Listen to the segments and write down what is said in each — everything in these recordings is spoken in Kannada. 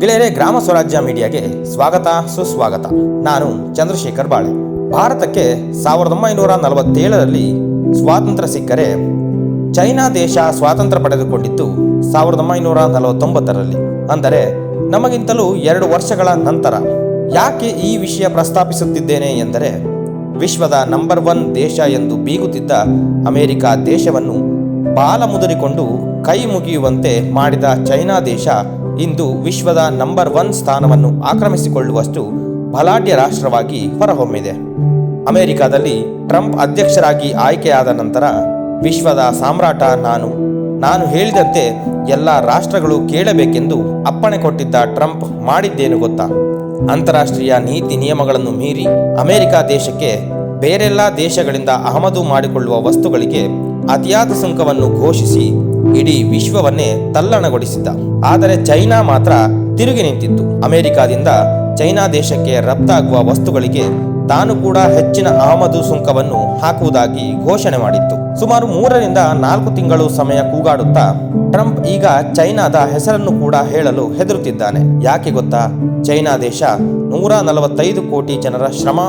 ಗೆಳೆಯರೆ, ಗ್ರಾಮ ಸ್ವರಾಜ್ಯ ಮೀಡಿಯಾಗೆ ಸ್ವಾಗತ, ಸುಸ್ವಾಗತ. ನಾನು ಚಂದ್ರಶೇಖರ್ ಬಾಳೆ. ಭಾರತಕ್ಕೆ ಸಾವಿರದ ಒಂಬೈನೂರ ನಲವತ್ತೇಳರಲ್ಲಿ ಸ್ವಾತಂತ್ರ್ಯ ಸಿಕ್ಕರೆ ಚೈನಾ ದೇಶ ಸ್ವಾತಂತ್ರ್ಯ ಪಡೆದುಕೊಂಡಿದ್ದು ಸಾವಿರದ ಒಂಬೈನೂರ ನಲವತ್ತೊಂಬತ್ತರಲ್ಲಿ. ಅಂದರೆ ನಮಗಿಂತಲೂ ಎರಡು ವರ್ಷಗಳ ನಂತರ. ಯಾಕೆ ಈ ವಿಷಯ ಪ್ರಸ್ತಾಪಿಸುತ್ತಿದ್ದೇನೆ ಎಂದರೆ, ವಿಶ್ವದ ನಂಬರ್ ಒನ್ ದೇಶ ಎಂದು ಬೀಗುತ್ತಿದ್ದ ಅಮೆರಿಕ ದೇಶವನ್ನು ಬಾಲ ಮುದುರಿಕೊಂಡು ಕೈ ಮುಗಿಯುವಂತೆ ಮಾಡಿದ ಚೈನಾ ದೇಶ ಇಂದು ವಿಶ್ವದ ನಂಬರ್ ಒನ್ ಸ್ಥಾನವನ್ನು ಆಕ್ರಮಿಸಿಕೊಳ್ಳುವಷ್ಟು ಬಲಾಢ್ಯ ರಾಷ್ಟ್ರವಾಗಿ ಹೊರಹೊಮ್ಮಿದೆ. ಅಮೆರಿಕದಲ್ಲಿ ಟ್ರಂಪ್ ಅಧ್ಯಕ್ಷರಾಗಿ ಆಯ್ಕೆಯಾದ ನಂತರ ವಿಶ್ವದ ಸಾಮ್ರಾಟ ನಾನು ನಾನು ಹೇಳಿದಂತೆ ಎಲ್ಲ ರಾಷ್ಟ್ರಗಳು ಕೇಳಬೇಕೆಂದು ಅಪ್ಪಣೆ ಕೊಟ್ಟಿದ್ದ ಟ್ರಂಪ್ ಮಾಡಿದ್ದೇನು ಗೊತ್ತಾ? ಅಂತಾರಾಷ್ಟ್ರೀಯ ನೀತಿ ನಿಯಮಗಳನ್ನು ಮೀರಿ ಅಮೆರಿಕ ದೇಶಕ್ಕೆ ಬೇರೆಲ್ಲ ದೇಶಗಳಿಂದ ಆಮದು ಮಾಡಿಕೊಳ್ಳುವ ವಸ್ತುಗಳಿಗೆ ಅತಿಯಾದ ಸುಂಕವನ್ನು ಘೋಷಿಸಿ ಇಡೀ ವಿಶ್ವವನ್ನೇ ತಲ್ಲಣಗೊಳಿಸಿದ್ದ. ಆದರೆ ಚೈನಾ ಮಾತ್ರ ತಿರುಗಿ ನಿಂತಿತ್ತು. ಅಮೆರಿಕಾದಿಂದ ಚೈನಾ ದೇಶಕ್ಕೆ ರಫ್ತಾಗುವ ವಸ್ತುಗಳಿಗೆ ತಾನು ಕೂಡ ಹೆಚ್ಚಿನ ಆಮದು ಸುಂಕವನ್ನು ಹಾಕುವುದಾಗಿ ಘೋಷಣೆ ಮಾಡಿತ್ತು. ಸುಮಾರು ಮೂರರಿಂದ ನಾಲ್ಕು ತಿಂಗಳು ಸಮಯ ಕೂಗಾಡುತ್ತಾ ಟ್ರಂಪ್ ಈಗ ಚೈನಾದ ಹೆಸರನ್ನು ಕೂಡ ಹೇಳಲು ಹೆದರುತ್ತಿದ್ದಾನೆ. ಯಾಕೆ ಗೊತ್ತಾ? ಚೈನಾ ದೇಶ ನೂರ ನಲವತ್ತೈದು ಕೋಟಿ ಜನರ ಶ್ರಮ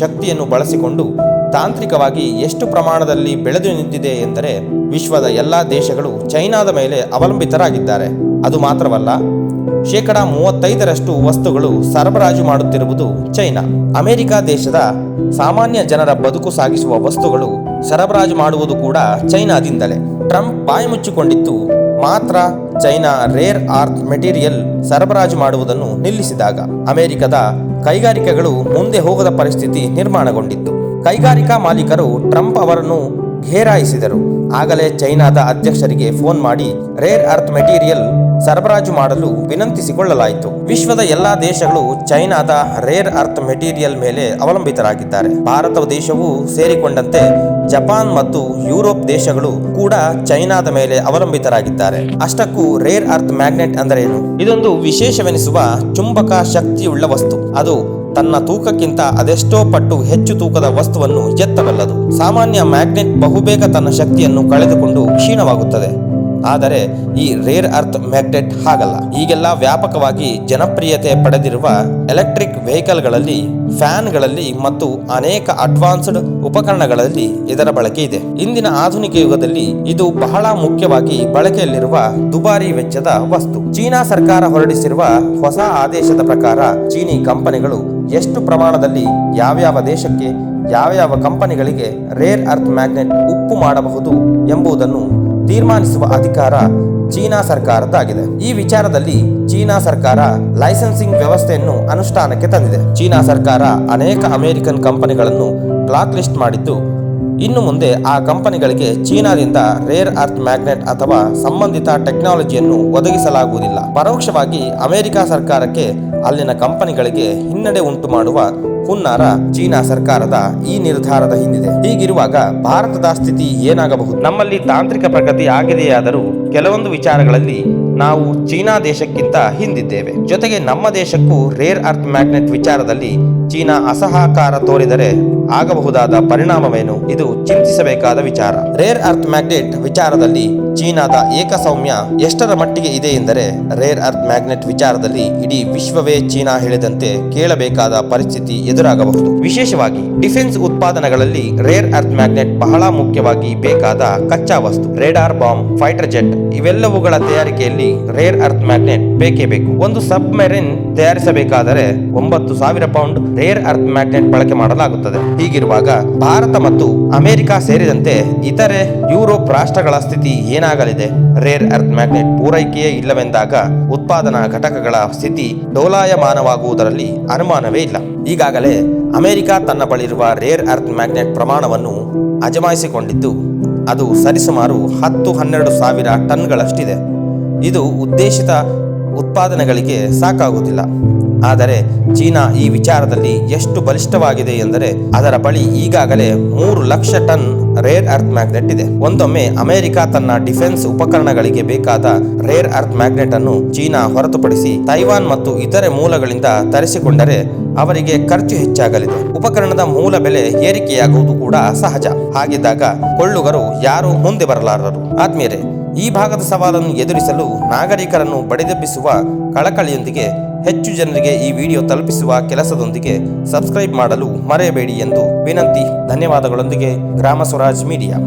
ಶಕ್ತಿಯನ್ನು ಬಳಸಿಕೊಂಡು ತಾಂತ್ರಿಕವಾಗಿ ಎಷ್ಟು ಪ್ರಮಾಣದಲ್ಲಿ ಬೆಳೆದು ನಿಂತಿದೆ ಎಂದರೆ ವಿಶ್ವದ ಎಲ್ಲ ದೇಶಗಳು ಚೈನಾದ ಮೇಲೆ ಅವಲಂಬಿತರಾಗಿದ್ದಾರೆ. ಅದು ಮಾತ್ರವಲ್ಲ, ಶೇಕಡ ಮೂವತ್ತೈದರಷ್ಟು ವಸ್ತುಗಳು ಸರಬರಾಜು ಮಾಡುತ್ತಿರುವುದು ಚೈನಾ. ಅಮೆರಿಕ ದೇಶದ ಸಾಮಾನ್ಯ ಜನರ ಬದುಕು ಸಾಗಿಸುವ ವಸ್ತುಗಳು ಸರಬರಾಜು ಮಾಡುವುದು ಕೂಡ ಚೈನಾದಿಂದಲೇ. ಟ್ರಂಪ್ ಬಾಯಿ ಮುಚ್ಚಿಕೊಂಡಿದ್ದು ಮಾತ್ರ ಚೈನಾ ರೇರ್ ಆರ್ತ್ ಮೆಟೀರಿಯಲ್ ಸರಬರಾಜು ಮಾಡುವುದನ್ನು ನಿಲ್ಲಿಸಿದಾಗ, ಅಮೆರಿಕದ ಕೈಗಾರಿಕೆಗಳು ಮುಂದೆ ಹೋಗದ ಪರಿಸ್ಥಿತಿ ನಿರ್ಮಾಣಗೊಂಡಿತ್ತು. ಕೈಗಾರಿಕಾ ಮಾಲೀಕರು ಟ್ರಂಪ್ ಅವರನ್ನು ಘೇರಾಯಿಸಿದರು. ಆಗಲೇ ಚೈನಾದ ಅಧ್ಯಕ್ಷರಿಗೆ ಫೋನ್ ಮಾಡಿ ರೇರ್ ಅರ್ಥ್ ಮೆಟೀರಿಯಲ್ ಸರಬರಾಜು ಮಾಡಲು ವಿನಂತಿಸಿಕೊಳ್ಳಲಾಯಿತು. ವಿಶ್ವದ ಎಲ್ಲಾ ದೇಶಗಳು ಚೈನಾದ ರೇರ್ ಅರ್ಥ್ ಮೆಟೀರಿಯಲ್ ಮೇಲೆ ಅವಲಂಬಿತರಾಗಿದ್ದಾರೆ. ಭಾರತ ದೇಶವೂ ಸೇರಿಕೊಂಡಂತೆ ಜಪಾನ್ ಮತ್ತು ಯುರೋಪ್ ದೇಶಗಳು ಕೂಡ ಚೈನಾದ ಮೇಲೆ ಅವಲಂಬಿತರಾಗಿದ್ದಾರೆ. ಅಷ್ಟಕ್ಕೂ ರೇರ್ ಅರ್ಥ್ ಮ್ಯಾಗ್ನೆಟ್ ಅಂದರೇನು? ಇದೊಂದು ವಿಶೇಷವೆನಿಸುವ ಚುಂಬಕ ಶಕ್ತಿಯುಳ್ಳ ವಸ್ತು. ಅದು ತನ್ನ ತೂಕಕ್ಕಿಂತ ಅದೆಷ್ಟೋ ಪಟ್ಟು ಹೆಚ್ಚು ತೂಕದ ವಸ್ತುವನ್ನು ಎತ್ತಬಲ್ಲದು. ಸಾಮಾನ್ಯ ಮ್ಯಾಗ್ನೆಟ್ ಬಹುಬೇಗ ತನ್ನ ಶಕ್ತಿಯನ್ನು ಕಳೆದುಕೊಂಡು ಕ್ಷೀಣವಾಗುತ್ತದೆ. ಆದರೆ ಈ ರೇರ್ ಅರ್ತ್ ಮ್ಯಾಗ್ನೆಟ್ ಹಾಗಲ್ಲ. ಈಗೆಲ್ಲ ವ್ಯಾಪಕವಾಗಿ ಜನಪ್ರಿಯತೆ ಪಡೆದಿರುವ ಎಲೆಕ್ಟ್ರಿಕ್ ವೆಹಿಕಲ್ಗಳಲ್ಲಿ ಫ್ಯಾನ್ಗಳಲ್ಲಿ ಮತ್ತು ಅನೇಕ ಅಡ್ವಾನ್ಸ್ಡ್ ಉಪಕರಣಗಳಲ್ಲಿ ಇದರ ಬಳಕೆ ಇದೆ. ಇಂದಿನ ಆಧುನಿಕ ಯುಗದಲ್ಲಿ ಇದು ಬಹಳ ಮುಖ್ಯವಾಗಿ ಬಳಕೆಯಲ್ಲಿರುವ ದುಬಾರಿ ವೆಚ್ಚದ ವಸ್ತು. ಚೀನಾ ಸರ್ಕಾರ ಹೊರಡಿಸಿರುವ ಹೊಸ ಆದೇಶದ ಪ್ರಕಾರ ಚೀನಿ ಕಂಪನಿಗಳು ಎಷ್ಟು ಪ್ರಮಾಣದಲ್ಲಿ ಯಾವ್ಯಾವ ದೇಶಕ್ಕೆ, ಯಾವ್ಯಾವ ಕಂಪನಿಗಳಿಗೆ ರೇರ್ ಅರ್ತ್ ಮ್ಯಾಗ್ನೆಟ್ ಉಪ್ಪು ಮಾಡಬಹುದು ಎಂಬುದನ್ನು ತೀರ್ಮಾನಿಸುವ ಅಧಿಕಾರ ಚೀನಾ ಸರ್ಕಾರದ್ದಾಗಿದೆ. ಈ ವಿಚಾರದಲ್ಲಿ ಚೀನಾ ಸರ್ಕಾರ ಲೈಸೆನ್ಸಿಂಗ್ ವ್ಯವಸ್ಥೆಯನ್ನು ಅನುಷ್ಠಾನಕ್ಕೆ ತಂದಿದೆ. ಚೀನಾ ಸರ್ಕಾರ ಅನೇಕ ಅಮೆರಿಕನ್ ಕಂಪನಿಗಳನ್ನು ಬ್ಲಾಕ್ ಲಿಸ್ಟ್ ಮಾಡಿದ್ದು, ಇನ್ನು ಮುಂದೆ ಆ ಕಂಪನಿಗಳಿಗೆ ಚೀನಾದಿಂದ ರೇರ್ ಅರ್ತ್ ಮ್ಯಾಗ್ನೆಟ್ ಅಥವಾ ಸಂಬಂಧಿತ ಟೆಕ್ನಾಲಜಿಯನ್ನು ಒದಗಿಸಲಾಗುವುದಿಲ್ಲ. ಪರೋಕ್ಷವಾಗಿ ಅಮೆರಿಕ ಸರ್ಕಾರಕ್ಕೆ ಅಲ್ಲಿನ ಕಂಪನಿಗಳಿಗೆ ಹಿನ್ನಡೆ ಉಂಟು ಮಾಡುವ ಹುನ್ನಾರ ಚೀನಾ ಸರ್ಕಾರದ ಈ ನಿರ್ಧಾರದ ಹಿಂದಿದೆ. ಹೀಗಿರುವಾಗ ಭಾರತದ ಸ್ಥಿತಿ ಏನಾಗಬಹುದು? ನಮ್ಮಲ್ಲಿ ತಾಂತ್ರಿಕ ಪ್ರಗತಿ ಆಗಿದೆಯಾದರೂ ಕೆಲವೊಂದು ವಿಚಾರಗಳಲ್ಲಿ ನಾವು ಚೀನಾ ದೇಶಕ್ಕಿಂತ ಹಿಂದಿದ್ದೇವೆ. ಜೊತೆಗೆ ನಮ್ಮ ದೇಶಕ್ಕೂ ರೇರ್ ಅರ್ತ್ ಮ್ಯಾಗ್ನೆಟ್ ವಿಚಾರದಲ್ಲಿ ಚೀನಾ ಅಸಹಕಾರ ತೋರಿದರೆ ಆಗಬಹುದಾದ ಪರಿಣಾಮವೇನು? ಇದು ಚಿಂತಿಸಬೇಕಾದ ವಿಚಾರ. ರೇರ್ ಅರ್ತ್ ಮ್ಯಾಗ್ನೆಟ್ ವಿಚಾರದಲ್ಲಿ ಚೀನಾದ ಏಕಸೌಮ್ಯ ಎಷ್ಟರ ಮಟ್ಟಿಗೆ ಇದೆ ಎಂದರೆ ರೇರ್ ಅರ್ತ್ ಮ್ಯಾಗ್ನೆಟ್ ವಿಚಾರದಲ್ಲಿ ಇಡೀ ವಿಶ್ವವೇ ಚೀನಾ ಹೇಳಿದಂತೆ ಕೇಳಬೇಕಾದ ಪರಿಸ್ಥಿತಿ ಎದುರಾಗಬಹುದು. ವಿಶೇಷವಾಗಿ ಡಿಫೆನ್ಸ್ ಉತ್ಪಾದನೆಗಳಲ್ಲಿ ರೇರ್ ಅರ್ತ್ ಮ್ಯಾಗ್ನೆಟ್ ಬಹಳ ಮುಖ್ಯವಾಗಿ ಬೇಕಾದ ಕಚ್ಚಾ ವಸ್ತು ರೇಡಾರ್ ಬಾಂಬ್ ಫೈಟರ್ ಜೆಟ್ ಇವೆಲ್ಲವುಗಳ ತಯಾರಿಕೆಯಲ್ಲಿ ರೇರ್ ಅರ್ತ್ ಮ್ಯಾಗ್ನೆಟ್ ಬೇಕೇ ಬೇಕು. ಒಂದು ಸಬ್ ಮೆರಿನ್ ತಯಾರಿಸಬೇಕಾದರೆ ಒಂಬತ್ತು ಸಾವಿರ ಪೌಂಡ್ ರೇರ್ ಅರ್ತ್ ಮ್ಯಾಗ್ನೆಟ್ ಬಳಕೆ ಮಾಡಲಾಗುತ್ತದೆ. ಹೀಗಿರುವಾಗ ಭಾರತ ಮತ್ತು ಅಮೆರಿಕ ಸೇರಿದಂತೆ ಇತರೆ ಯುರೋಪ್ ರಾಷ್ಟ್ರಗಳ ಸ್ಥಿತಿ ಏನಾಗಲಿದೆ? ರೇರ್ ಅರ್ತ್ ಮ್ಯಾಗ್ನೆಟ್ ಪೂರೈಕೆಯೇ ಇಲ್ಲವೆಂದಾಗ ಉತ್ಪಾದನಾ ಘಟಕಗಳ ಸ್ಥಿತಿ ಡೋಲಾಯಮಾನವಾಗುವುದರಲ್ಲಿ ಅನುಮಾನವೇ ಇಲ್ಲ. ಈಗಾಗಲೇ ಅಮೆರಿಕ ತನ್ನ ಬಳಿರುವ ರೇರ್ ಅರ್ತ್ ಮ್ಯಾಗ್ನೆಟ್ ಪ್ರಮಾಣವನ್ನು ಅಜಮಾಯಿಸಿಕೊಂಡಿದ್ದು ಅದು ಸರಿಸುಮಾರು ಹತ್ತು ಹನ್ನೆರಡು ಸಾವಿರ ಟನ್ಗಳಷ್ಟಿದೆ. ಇದು ಉದ್ದೇಶಿತ ಉತ್ಪಾದನೆಗಳಿಗೆ ಸಾಕಾಗುವುದಿಲ್ಲ. ಆದರೆ ಚೀನಾ ಈ ವಿಚಾರದಲ್ಲಿ ಎಷ್ಟು ಬಲಿಷ್ಠವಾಗಿದೆ ಎಂದರೆ ಅದರ ಬಳಿ ಈಗಾಗಲೇ ಮೂರು lakh ton rare earth magnet ಇದೆ. ಒಂದೊಮ್ಮೆ ಅಮೆರಿಕ ತನ್ನ ಡಿಫೆನ್ಸ್ ಉಪಕರಣಗಳಿಗೆ ಬೇಕಾದ ರೇರ್ ಅರ್ತ್ ಮ್ಯಾಗ್ನೆಟ್ ಅನ್ನು ಚೀನಾ ಹೊರತುಪಡಿಸಿ ತೈವಾನ್ ಮತ್ತು ಇತರೆ ಮೂಲಗಳಿಂದ ತರಿಸಿಕೊಂಡರೆ ಅವರಿಗೆ ಖರ್ಚು ಹೆಚ್ಚಾಗಲಿದೆ. ಉಪಕರಣದ ಮೂಲ ಬೆಲೆ ಏರಿಕೆಯಾಗುವುದು ಕೂಡ ಸಹಜ. ಹಾಗಿದ್ದಾಗ ಕೊಳ್ಳುಗರು ಯಾರು ಮುಂದೆ ಬರಲಾರರು. ಆದ್ಮೇಲೆ ಈ ಭಾಗದ ಸವಾಲನ್ನು ಎದುರಿಸಲು ನಾಗರಿಕರನ್ನು ಬಡಿದೆಬ್ಬಿಸುವ ಕಳಕಳಿಯೊಂದಿಗೆ ಹೆಚ್ಚು ಜನರಿಗೆ ಈ ವಿಡಿಯೋ ತಲುಪಿಸುವ ಕೆಲಸದೊಂದಿಗೆ ಸಬ್ಸ್ಕ್ರೈಬ್ ಮಾಡಲು ಮರೆಯಬೇಡಿ ಎಂದು ವಿನಂತಿ, ಧನ್ಯವಾದಗಳೊಂದಿಗೆ ಗ್ರಾಮ ಸ್ವರಾಜ್ ಮೀಡಿಯಾ.